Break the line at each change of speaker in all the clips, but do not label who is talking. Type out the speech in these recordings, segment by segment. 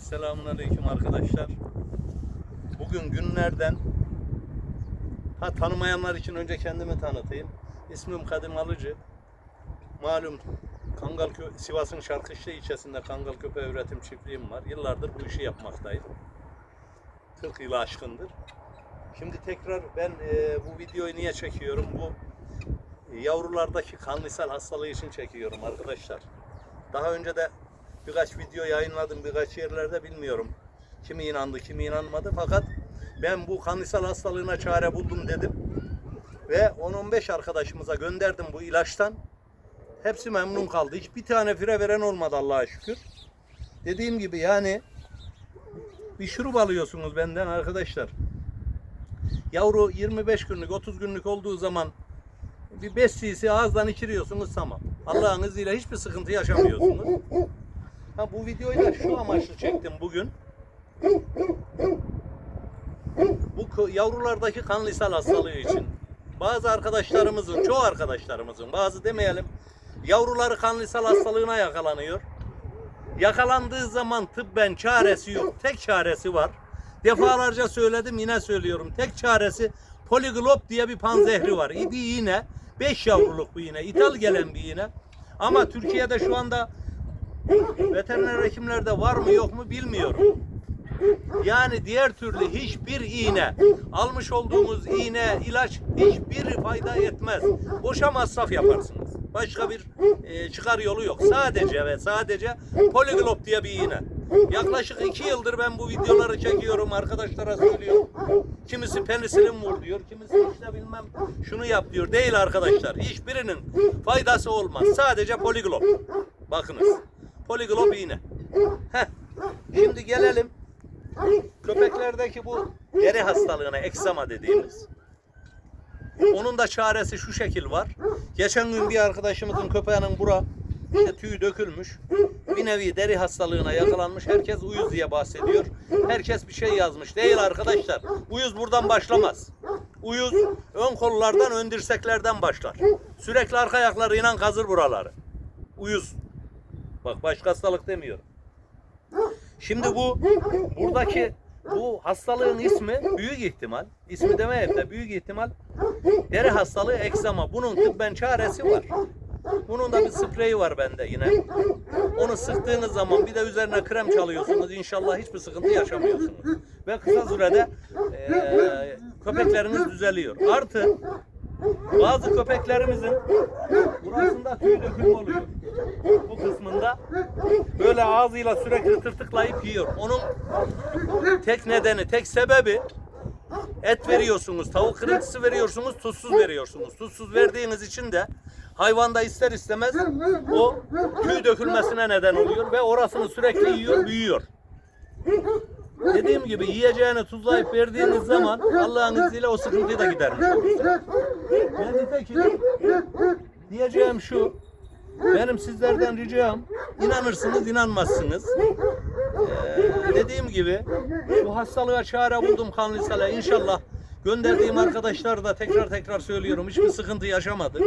Evet, selamünaleyküm arkadaşlar. Bugün günlerden ha tanımayanlar için önce kendimi tanıtayım. İsmim Kadim Alıcı. Malum Kangal Sivas'ın Şarkışlı ilçesinde Kangal Köpeği Üretim Çiftliğim var. Yıllardır bu işi yapmaktayım. 40 yılı aşkındır. Şimdi tekrar ben e, bu videoyu niye çekiyorum? Bu e, yavrulardaki kanlısal hastalığı için çekiyorum arkadaşlar. Daha önce de birkaç video yayınladım birkaç yerlerde bilmiyorum. Kimi inandı, kimi inanmadı. Fakat ben bu kanlısal hastalığına çare buldum dedim. Ve 10-15 arkadaşımıza gönderdim bu ilaçtan. Hepsi memnun kaldı. Hiçbir tane fire veren olmadı Allah'a şükür. Dediğim gibi yani bir şurup alıyorsunuz benden arkadaşlar. Yavru 25 günlük, 30 günlük olduğu zaman bir 5 cc ağızdan içiriyorsunuz tamam. Allah'ın izniyle hiçbir sıkıntı yaşamıyorsunuz. Ha bu videoyu da şu amaçlı çektim bugün. Bu yavrulardaki kan ishal hastalığı için. Bazı arkadaşlarımızın, çoğu arkadaşlarımızın, bazı demeyelim, yavruları kan ishal hastalığına yakalanıyor. Yakalandığı zaman tıbben çaresi yok. Tek çaresi var. Defalarca söyledim yine söylüyorum. Tek çaresi poliglop diye bir panzehri var. Bir iğne. 5 yavruluk bu iğne. İthal gelen bir iğne. Ama Türkiye'de şu anda veteriner hekimlerde var mı yok mu bilmiyorum. Yani diğer türlü hiçbir iğne, almış olduğumuz iğne, ilaç hiçbir fayda etmez. Boşa masraf yaparsınız. Başka bir e, çıkar yolu yok. Sadece ve sadece poliglop diye bir iğne. Yaklaşık iki yıldır ben bu videoları çekiyorum. Arkadaşlara söylüyorum. Kimisi penisilin vur diyor. Kimisi işte bilmem şunu yap diyor. Değil arkadaşlar. Hiçbirinin faydası olmaz. Sadece poliglop. Bakınız. Poliglop iğne. Heh. Şimdi gelelim köpeklerdeki bu deri hastalığına eksama dediğimiz. Onun da çaresi şu şekil var. Geçen gün bir arkadaşımızın köpeğinin bura işte tüyü dökülmüş. Bir nevi deri hastalığına yakalanmış. Herkes uyuz diye bahsediyor. Herkes bir şey yazmış. Değil arkadaşlar. Uyuz buradan başlamaz. Uyuz ön kollardan, ön dirseklerden başlar. Sürekli arka ayaklarıyla kazır buraları. Uyuz. Bak başka hastalık demiyorum. Şimdi bu buradaki bu hastalığın ismi büyük ihtimal, ismi demeyeyim de büyük ihtimal deri hastalığı eksama. Bunun tıbben çaresi var. Bunun da bir spreyi var bende yine. Onu sıktığınız zaman bir de üzerine krem çalıyorsunuz. İnşallah hiçbir sıkıntı yaşamıyorsunuz. Ve kısa sürede eee, köpekleriniz düzeliyor. Artı bazı köpeklerimizin burasında tüy dökülme oluyor. Kısmında böyle ağzıyla sürekli tırtıklayıp yiyor. Onun tek nedeni, tek sebebi et veriyorsunuz, tavuk kırıntısı veriyorsunuz, tuzsuz veriyorsunuz. Tuzsuz verdiğiniz için de hayvanda ister istemez o tüy dökülmesine neden oluyor ve orasını sürekli yiyor, büyüyor. Dediğim gibi yiyeceğini tuzlayıp verdiğiniz zaman Allah'ın izniyle o sıkıntıyı da gidermiş. Ben nitekim diyeceğim şu, benim sizlerden ricam inanırsınız inanmazsınız. Ee, dediğim gibi bu hastalığa çare buldum kanlı ishale. İnşallah gönderdiğim arkadaşlar da tekrar tekrar söylüyorum hiçbir sıkıntı yaşamadı.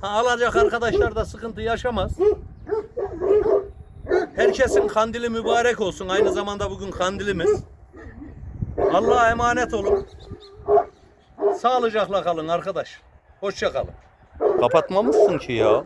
Ha, alacak arkadaşlar da sıkıntı yaşamaz. Herkesin kandili mübarek olsun. Aynı zamanda bugün kandilimiz. Allah'a emanet olun. Sağlıcakla kalın arkadaş. Hoşça kalın. Kapatmamışsın ki ya.